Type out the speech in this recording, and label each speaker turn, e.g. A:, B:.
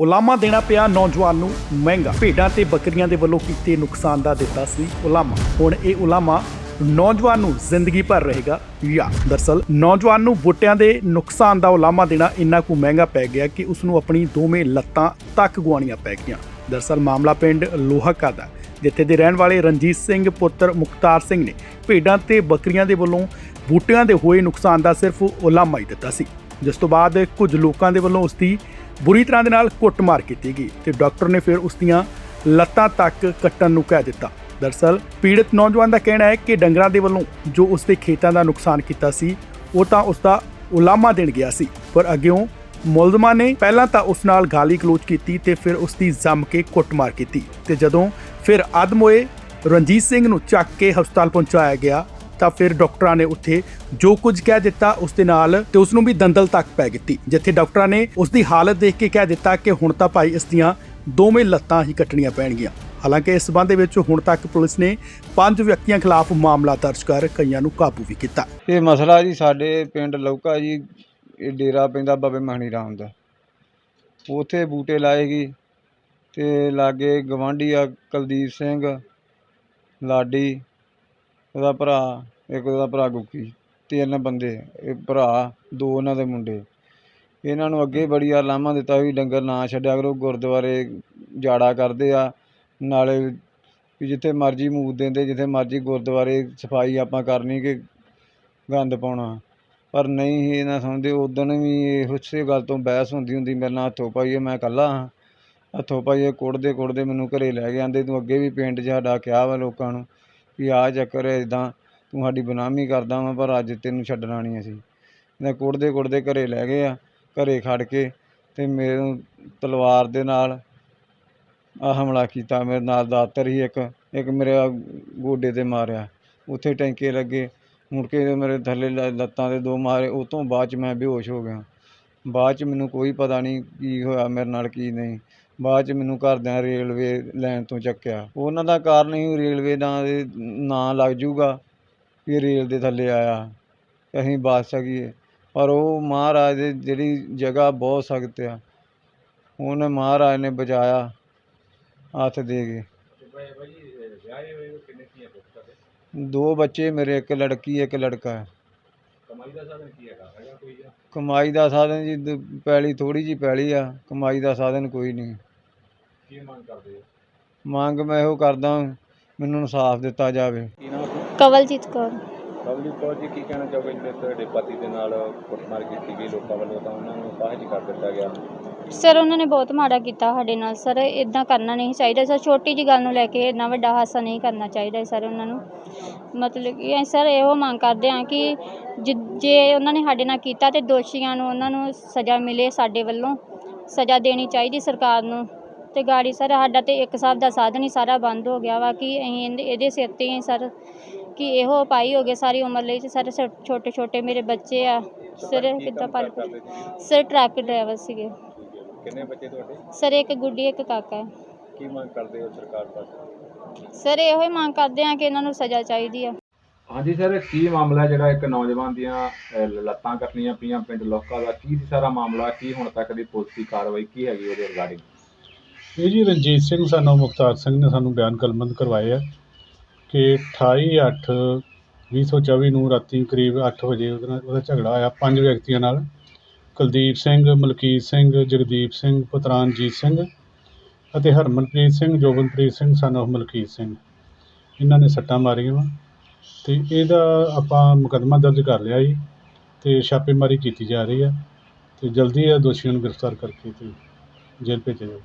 A: ਉਲਾਮਾ ਦੇਣਾ ਪਿਆ ਨੌਜਵਾਨ ਨੂੰ ਮਹਿੰਗਾ। ਭੇਡਾਂ ਤੇ ਬੱਕਰੀਆਂ ਦੇ ਵੱਲੋਂ ਕੀਤੇ ਨੁਕਸਾਨ ਦਾ ਦਿੱਤਾ ਸੀ ਉਲਾਮਾ। ਹੁਣ ਇਹ ਉਲਾਮਾ ਨੌਜਵਾਨ ਨੂੰ ਜ਼ਿੰਦਗੀ ਭਰ ਰਹੇਗਾ। ਯਾ, ਦਰਸਲ ਨੌਜਵਾਨ ਨੂੰ ਬੂਟਿਆਂ ਦੇ ਨੁਕਸਾਨ ਦਾ ਉਲਾਮਾ ਦੇਣਾ ਇੰਨਾ ਕੁ ਮਹਿੰਗਾ ਪੈ ਗਿਆ ਕਿ ਉਸ ਨੂੰ ਆਪਣੀ ਦੋਵੇਂ ਲੱਤਾਂ ਤੱਕ ਗੁਆਉਣੀਆਂ ਪੈ ਗਈਆਂ। ਦਰਸਲ ਮਾਮਲਾ ਪਿੰਡ ਲੋਹਾਕਾ ਦਾ ਜਿੱਥੇ ਦੇ ਰਹਿਣ ਵਾਲੇ ਰਣਜੀਤ ਸਿੰਘ ਪੁੱਤਰ ਮੁਖਤਾਰ ਸਿੰਘ ਨੇ ਭੇਡਾਂ ਤੇ ਬੱਕਰੀਆਂ ਦੇ ਵੱਲੋਂ ਬੂਟਿਆਂ ਦੇ ਹੋਏ ਨੁਕਸਾਨ ਦਾ ਸਿਰਫ ਉਲਾਮਾ ਹੀ ਦਿੱਤਾ ਸੀ। ਜਿਸ ਤੋਂ ਬਾਅਦ ਕੁਝ ਲੋਕਾਂ ਦੇ ਵੱਲੋਂ ਉਸ ਦੀ ਬੁਰੀ ਤਰ੍ਹਾਂ ਦੇ ਨਾਲ ਕੁੱਟਮਾਰ ਕੀਤੀ ਗਈ ਤੇ ਡਾਕਟਰ ਨੇ ਫਿਰ ਉਸ ਦੀਆਂ ਲੱਤਾਂ ਤੱਕ ਕੱਟਣ ਨੂੰ ਕਹਿ ਦਿੱਤਾ। ਦਰਸਲ ਪੀੜਤ ਨੌਜਵਾਨ ਦਾ ਕਹਿਣਾ ਹੈ ਕਿ ਡੰਗਰਾਂ ਦੇ ਵੱਲੋਂ ਜੋ ਉਸ ਦੇ ਖੇਤਾਂ ਦਾ ਨੁਕਸਾਨ ਕੀਤਾ ਸੀ, ਉਹ ਤਾਂ ਉਸ ਦਾ ਉਲਾਮਾ ਦੇਣ ਗਿਆ ਸੀ। ਪਰ ਅੱਗਿਓਂ ਮੁਲਜ਼ਮਾਂ ਨੇ ਪਹਿਲਾਂ ਤਾਂ ਉਸ ਨਾਲ ਗਾਲੀ ਗਲੋਚ ਕੀਤੀ ਤੇ ਫਿਰ ਉਸ ਦੀ ਜੰਮ ਕੇ ਕੁੱਟਮਾਰ ਕੀਤੀ ਤੇ ਜਦੋਂ ਫਿਰ ਆਦਮ ਹੋਏ, ਰਣਜੀਤ ਸਿੰਘ ਨੂੰ ਚੱਕ ਕੇ ਹਸਪਤਾਲ ਪਹੁੰਚਾਇਆ ਗਿਆ ਤਾਂ ਫਿਰ ਡਾਕਟਰਾਂ ਨੇ ਉੱਥੇ ਜੋ ਕੁਝ ਕਹਿ ਦਿੱਤਾ ਉਸ ਦੇ ਨਾਲ ਤੇ ਉਸ ਨੂੰ ਵੀ ਦੰਦਲ ਤੱਕ ਪੈ ਦਿੱਤੀ ਜਿੱਥੇ ਡਾਕਟਰਾਂ ਨੇ ਉਸ ਦੀ ਹਾਲਤ ਦੇਖ ਕੇ ਕਹਿ ਦਿੱਤਾ ਕਿ ਹੁਣ ਤਾਂ ਭਾਈ ਇਸ ਦੀਆਂ ਦੋਵੇਂ ਲੱਤਾਂ ਹੀ ਕੱਟਣੀਆਂ ਪੈਣਗੀਆਂ। ਹਾਲਾਂਕਿ ਇਸ ਸੰਬੰਧ ਦੇ ਵਿੱਚ ਹੁਣ ਤੱਕ ਪੁਲਿਸ ਨੇ ਪੰਜ ਵਿਅਕਤੀਆਂ ਖਿਲਾਫ ਮਾਮਲਾ ਦਰਜ ਕਰ ਕਈਆਂ ਨੂੰ ਕਾਬੂ ਵੀ ਕੀਤਾ।
B: ਇਹ ਮਸਲਾ ਜੀ ਸਾਡੇ ਪਿੰਡ ਲੌਕਾ ਜੀ, ਇਹ ਡੇਰਾ ਪੈਂਦਾ ਬਾਬੇ ਮਹਾਣੀ ਰਾਮ ਦਾ। ਉਥੇ ਬੂਟੇ ਲਾਏਗੀ ਤੇ ਲਾਗੇ ਗਵਾਂਢੀ ਆ ਕੁਲਦੀਪ ਸਿੰਘ, ਲਾਡੀ, ਉਹਦਾ ਭਰਾ ਇੱਕ ਉਹਦਾ ਭਰਾ ਗੁੱਕੀ ਤਿੰਨ ਬੰਦੇ, ਇਹ ਭਰਾ, ਦੋ ਉਹਨਾਂ ਦੇ ਮੁੰਡੇ। ਇਹਨਾਂ ਨੂੰ ਅੱਗੇ ਬੜੀ ਆ ਲਾਮਾ ਦਿੱਤਾ ਵੀ ਡੰਗਰ ਨਾ ਛੱਡਿਆ ਕਰੋ, ਗੁਰਦੁਆਰੇ ਜਾੜਾ ਕਰਦੇ ਆ, ਨਾਲੇ ਵੀ ਜਿੱਥੇ ਮਰਜ਼ੀ ਮੂਤ ਦਿੰਦੇ, ਜਿੱਥੇ ਮਰਜ਼ੀ ਗੁਰਦੁਆਰੇ ਸਫ਼ਾਈ ਆਪਾਂ ਕਰਨੀ ਕਿ ਗੰਦ ਪਾਉਣਾ। ਪਰ ਨਹੀਂ ਸੀ ਇਹਨਾਂ ਸੁਣਦੇ ਉਦੋਂ ਵੀ ਇਹ ਉਸੇ ਗੱਲ ਤੋਂ ਬਹਿਸ ਹੁੰਦੀ ਹੁੰਦੀ ਮੇਰੇ ਨਾਲ ਹੱਥੋਂ ਪਾਈਏ, ਮੈਂ ਇਕੱਲਾ ਹਾਂ। ਹੱਥੋਂ ਪਾਈਏ ਕੁੜਦੇ ਕੁੜਦੇ ਮੈਨੂੰ ਘਰੇ ਲੈ ਕੇ ਆਂਦੇ ਤੂੰ ਅੱਗੇ ਵੀ ਪਿੰਡ 'ਚ ਸਾਡਾ ਕਿਹਾ ਵਾ ਲੋਕਾਂ ਨੂੰ ਵੀ ਆਹ ਚੱਕਰ ਹੈ ਇਦਾਂ ਤੂੰ ਸਾਡੀ ਬਦਨਾਮੀ ਕਰਦਾ ਵਾਂ, ਪਰ ਅੱਜ ਤੈਨੂੰ ਛੱਡਣਾ ਨਹੀਂ ਅਸੀਂ। ਇਹਨਾਂ ਕੁੱਟਦੇ ਕੁੱਟਦੇ ਘਰ ਲੈ ਗਏ ਆ, ਘਰ ਖੜ ਕੇ ਅਤੇ ਮੇਰੇ ਤਲਵਾਰ ਦੇ ਨਾਲ ਆ ਹਮਲਾ ਕੀਤਾ। ਮੇਰੇ ਨਾਲ ਦਾਤਰ ਹੀ ਇੱਕ ਇੱਕ ਮੇਰੇ ਗੋਡੇ ਤੇ ਮਾਰਿਆ। ਉੱਥੇ ਟੈਂਕੇ ਲੱਗੇ। ਮੁੜ ਕੇ ਮੇਰੇ ਥੱਲੇ ਲੱਤਾਂ ਦੇ ਦੋ ਮਾਰੇ, ਉਹ ਤੋਂ ਬਾਅਦ ਚ ਮੈਂ ਬੇਹੋਸ਼ ਹੋ ਗਿਆ। ਬਾਅਦ ਚ ਮੈਨੂੰ ਕੋਈ ਪਤਾ ਨਹੀਂ ਕੀ ਹੋਇਆ, ਮੇਰੇ ਨਾਲ ਕੀ ਨਹੀਂ। ਬਾਅਦ ਚ ਮੈਨੂੰ ਘਰਦਿਆਂ ਰੇਲਵੇ ਲਾਈਨ ਤੋਂ ਚੱਕਿਆ। ਉਹਨਾਂ ਦਾ ਕਾਰਨ ਹੀ ਰੇਲਵੇ ਦਾ ਦੇ ਨਾਂ ਲੱਗ ਜੂਗਾ। ਵੀ ਰੇਲ ਦੇ ਥੱਲੇ ਆਇਆ ਤੇ ਅਸੀਂ ਬਚ ਸਕੀਏ। ਪਰ ਉਹ ਮਹਾਰਾਜ ਦੀ ਜਿਹੜੀ ਜਗ੍ਹਾ ਬਹੁਤ ਸਖਤ ਆ ਉਹਨੇ ਮਹਾਰਾਜ ਨੇ ਬਚਾਇਆ ਹੱਥ ਦੇ ਕੇ। ਦੋ ਬੱਚੇ ਮੇਰੇ ਇੱਕ ਲੜਕੀ ਇੱਕ ਲੜਕਾ। ਹੈ ਕਮਾਈ ਦਾ ਸਾਧਨ ਜੀ ਦ- ਪੈਲੀ ਥੋੜੀ ਜੀ ਪੈਲੀ ਆ। ਕਮਾਈ ਦਾ ਸਾਧਨ ਕੋਈ ਨਹੀਂ। ਮੰਗ ਮੈਂ ਇਹੋ ਕਰਦਾ ਮੈਨੂੰ ਇਨਸਾਫ ਦਿੱਤਾ ਜਾਵੇ।
C: ਕਵਲਜੀਤ ਕੌਰ।
D: ਬਬਲੀ ਕੌਰ ਜੀ ਕੀ ਕਹਿਣਾ ਚਾਹੋਗੇ? ਜਿਹੜੇ ਤੁਹਾਡੇ ਪਤੀ ਦੇ ਨਾਲ ਕੁੱਟਮਾਰ ਕੀਤੀ ਗਈ ਲੋਕਾਂ ਵੱਲੋਂ ਤਾਂ ਉਹਨਾਂ ਨੂੰ ਬਾਹਰ ਕਰ ਦਿੱਤਾ ਗਿਆ।
C: ਸਰ ਉਹਨਾਂ ਨੇ ਬਹੁਤ ਮਾੜਾ ਕੀਤਾ ਸਾਡੇ ਨਾਲ। ਸਰ ਇਦਾਂ ਕਰਨਾ ਨਹੀਂ ਚਾਹੀਦਾ। ਸਰ ਛੋਟੀ ਜੀ ਗੱਲ ਨੂੰ ਲੈ ਕੇ ਇੰਨਾ ਵੱਡਾ ਹਾਸਾ ਨਹੀਂ ਕਰਨਾ ਚਾਹੀਦਾ ਸਰ ਉਹਨਾਂ ਨੂੰ। ਮਤਲਬ ਕਿ ਅਸੀਂ ਸਰ ਇਹੋ ਮੰਗ ਕਰਦੇ ਹਾਂ ਕਿ ਜਿ- ਜੇ ਉਹਨਾਂ ਨੇ ਸਾਡੇ ਨਾਲ ਕੀਤਾ ਤੇ ਦੋਸ਼ੀਆਂ ਨੂੰ ਉਹਨਾਂ ਨੂੰ ਸਜ਼ਾ ਮਿਲੇ ਸਾਡੇ ਵੱਲੋਂ। ਸਜ਼ਾ ਦੇਣੀ ਚਾਹੀਦੀ ਸਰਕਾਰ ਨੂੰ। ਤੇ ਗਾੜੀ ਸਰ ਸਾਡਾ ਤੇ ਇੱਕ ਹਿਸਾਬ ਦਾ ਸਾਧਨ ਹੀ ਸਾਰਾ ਬੰਦ ਹੋ ਗਿਆ ਵਾ ਕਿ ਅਸੀਂ ਇਹਦੇ- ਇਹਦੇ ਸਿਰ ਤੇ ਹੀ ਸਰ ਕਿ ਇਹੋ ਪਾਈ ਹੋ ਗਏ ਸਾਰੀ ਉਮਰ ਲਈ ਤੇ ਸਾਰੇ ਛੋਟੇ ਛੋਟੇ ਮੇਰੇ ਬੱਚੇ ਆ। ਸਰ
D: ਕੀ
C: ਕਿੱਦਾਂ
D: ਕੰਮ
C: ਪਾਲ
D: ਕਰਦੇ ਸੀ?
C: ਸਰ ਟਰੱਕ ਡਰਾਈਵਰ ਸੀਗੇ।
D: ਕਿੰਨੇ ਬੱਚੇ ਤੁਹਾਡੇ?
C: ਸਰ ਇੱਕ ਗੁੱਡੀ ਇੱਕ ਕਾਕਾ। ਹੈ
D: ਕੀ ਮੰਗ ਕਰਦੇ ਹੋ ਸਰਕਾਰ ਪਾਸੋਂ
C: ਸਰ ਇਹੋ ਹੀ ਮੰਗ ਕਰਦੇ ਆ ਕਿ ਇਹਨਾਂ ਨੂੰ ਸਜ਼ਾ ਚਾਹੀਦੀ ਆ।
E: ਹਾਂਜੀ ਸਰ ਕੀ ਮਾਮਲਾ ਜਿਹੜਾ ਇੱਕ ਨੌਜਵਾਨ ਦੀਆਂ ਅਹ, ਲੱਤਾਂ ਕੱਟਣੀਆਂ ਪਈਆਂ ਪਿੰਡ ਲੋਕਾ ਦਾ? ਕੀ ਸੀ ਸਾਰਾ ਮਾਮਲਾ? ਕੀ ਹੁਣ ਤੱਕ ਦੀ ਪੁਲਿਸ ਦੀ ਕਾਰਵਾਈ ਕੀ ਹੈਗੀ ਉਹਦੇ ਰਿਗਾਰਡਿੰਗ
F: ਇਹ ਜੀ ਰਣਜੀਤ ਸਿੰਘ ਸਾਨੂੰ ਮੁਖਤਾਰ ਸਿੰਘ ਨੇ ਸਾਨੂੰ ਬਿਆਨ ਕਲਮਬੰਦ ਕਰਵਾਏ ਆ। ਕਿ 28/8/2024 ਨੂੰ ਰਾਤੀ ਕਰੀਬ ਅੱਠ ਵਜੇ ਉਹਦੇ ਨਾਲ ਉਹਦਾ ਝਗੜਾ ਹੋਇਆ, ਪੰਜ ਵਿਅਕਤੀਆਂ ਨਾਲ। ਕੁਲਦੀਪ ਸਿੰਘ, ਮਲਕੀਤ ਸਿੰਘ, ਜਗਦੀਪ ਸਿੰਘ ਪੁਤਰਾਨਜੀਤ ਸਿੰਘ ਅਤੇ ਹਰਮਨਪ੍ਰੀਤ ਸਿੰਘ, ਜੋਬਨਪ੍ਰੀਤ ਸਿੰਘ ਸਨ ਸਾਨੂੰ ਮਲਕੀਤ ਸਿੰਘ। ਇਹਨਾਂ ਨੇ ਸੱਟਾਂ ਮਾਰੀਆਂ ਵਾ ਤੇ ਇਹਦਾ ਆਪਾਂ ਮੁਕੱਦਮਾ ਦਰਜ ਕਰ ਲਿਆ ਜੀ ਤੇ ਛਾਪੇਮਾਰੀ ਕੀਤੀ ਜਾ ਰਹੀ ਆ ਤੇ ਜਲਦੀ ਇਹ ਦੋਸ਼ੀਆਂ ਨੂੰ ਗ੍ਰਿਫਤਾਰ ਕਰਕੇ ਤੇ ਜੇਲ੍ਹ ਭੇਜਿਆ ਜਾਊ।